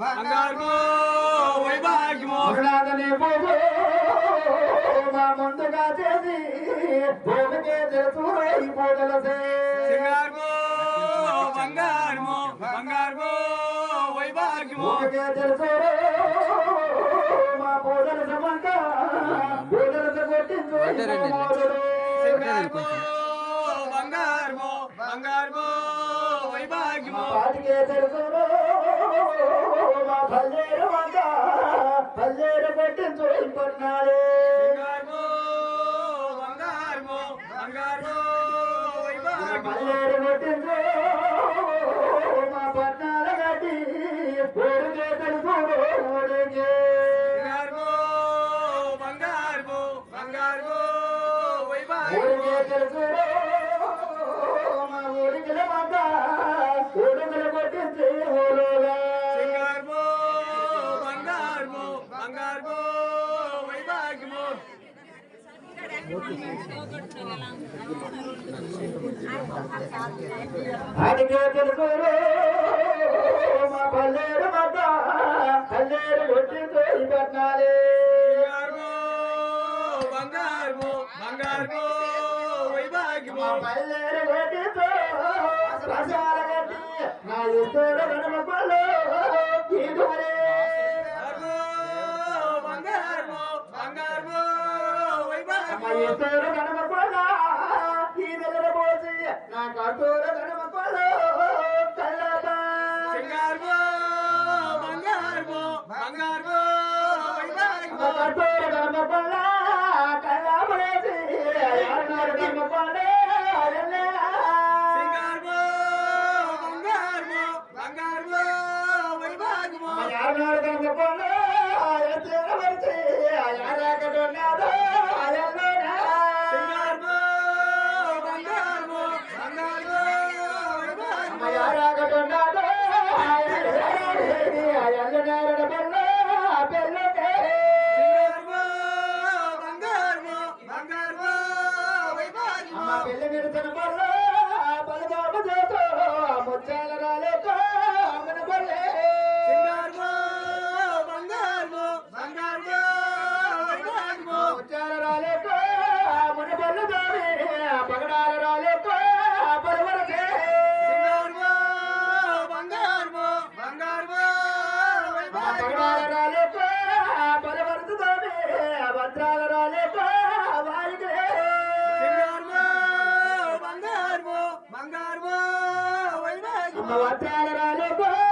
బంగారు వైభాగ్యము. గురునాథని పూజ మా ముందుగా చేసి భూమికే తెలుసు ఈ పూజలు సింగారు బంగారము వైభాగ్యము. భూమికే మా సమంత కొట్టించు బంగారము బంగారు వైభాగ్యము. పాటికే తెలుసు మా పల్లెరు వంద పల్లెరు కొట్టించు ఇంకొన్నాడే సింగారు బంగారము బంగారు వైభాగ్యము పల్లెరు కొట్టించు మా పట్నాల గట్టి అడిగే తెలుసు మా పల్లెరు మధ్య పల్లెరు కొట్టించు ఈ పట్నాలే బంగారు బంగారు బంగారు వైభాగ్యము పల్లెరు కొట్టించు గట్టి నా ఇద్దరు గణమపల్లు తీరువరే ఇద్దరు గణమపల్ల ఈ దగ్గర పోసి నా కట్టూరు గణమపల్లు కల్లబా సింగారు బంగారు బంగారు వైభాగ్యము కట్టూరు గణమపల్ల కల్లబడేసి అన్నారు గణమపల్ల సింగారు బంగారు బంగారు వైభాగ్యము యారు గణమపల్ల ఎత్తేరవరిచి యారాకడున్నాడు పెళ్ళ పెడతాను మరో Allah Ta'ala